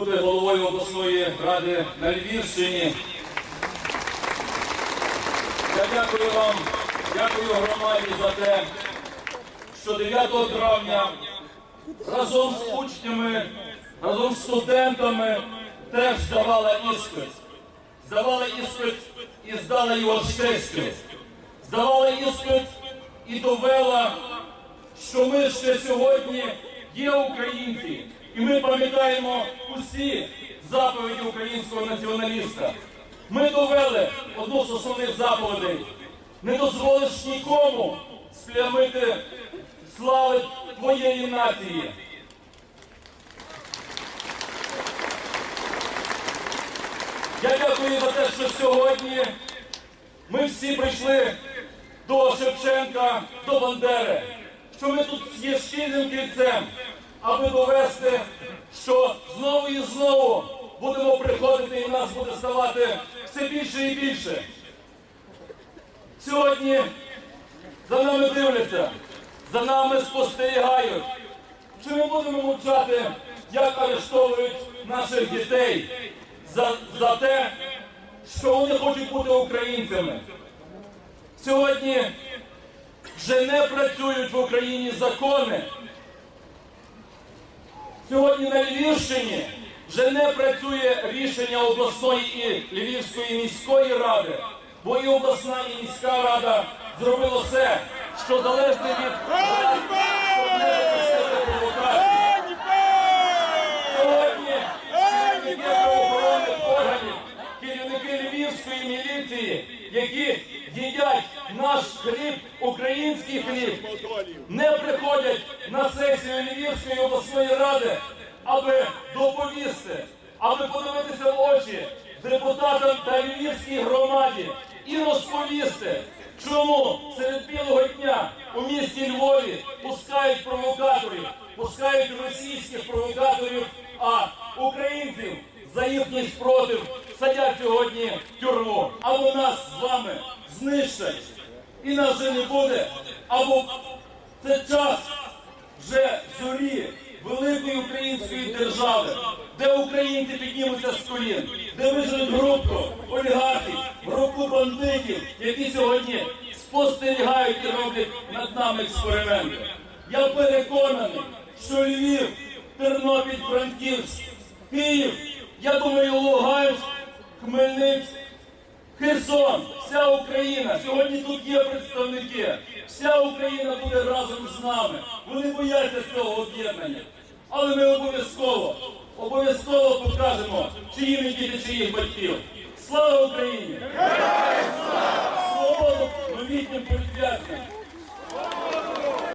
бути головою обласної ради на Львівщині. Я дякую вам, дякую громаді за те, що 9 травня разом з учнями, разом з студентами теж здавала іспит. Здавала іспит і здала його честю. Здавала іспит і довела, що ми ще сьогодні є українці, і ми пам'ятаємо усі заповіді українського націоналіста. Ми довели одну з основних заповідей. Не дозволиш нікому сплямити слави твоєї нації. Я дякую за те, що сьогодні ми всі прийшли до Шевченка, до Бандери, що ми тут є щільним кільцем, аби довести, що знову і знову будемо приходити і нас буде ставати все більше і більше. Сьогодні за нами дивляться, за нами спостерігають. Чи ми будемо мовчати, як арештовують наших дітей за, за те, що вони хочуть бути українцями? Сьогодні вже не працюють в Україні закони. Сьогодні на Львівщині вже не працює рішення обласної і Львівської міської ради, бо і обласна і міська рада зробила все, що залежне від провокацій. Сьогодні керівники правоохоронних органів, керівники Львівської міліції, які український хліб, не приходять на сесію Львівської обласної ради, аби доповісти, аби подивитися в очі депутатам та Львівській громаді і розповісти, чому серед білого дня у місті Львові пускають провокаторів, пускають російських провокаторів, а українців за їхній спротив садять сьогодні в тюрму. Або нас з вами знищать, і нас вже не буде, або це час вже зорі великої української держави, де українці піднімуться з колін, де виженуть групку олігархів, групу бандитів, які сьогодні спостерігають і роблять над нами експерименти. Я переконаний, що Львів, Тернопіль, Франківськ, Київ, я думаю, Луганськ, Хмельницьк, Херсон, вся Україна. Сьогодні тут є представники. Вся Україна буде разом з нами. Вони бояться цього об'єднання. Але ми обов'язково, обов'язково покажемо, чиї ми діти, чиїх батьків. Слава Україні!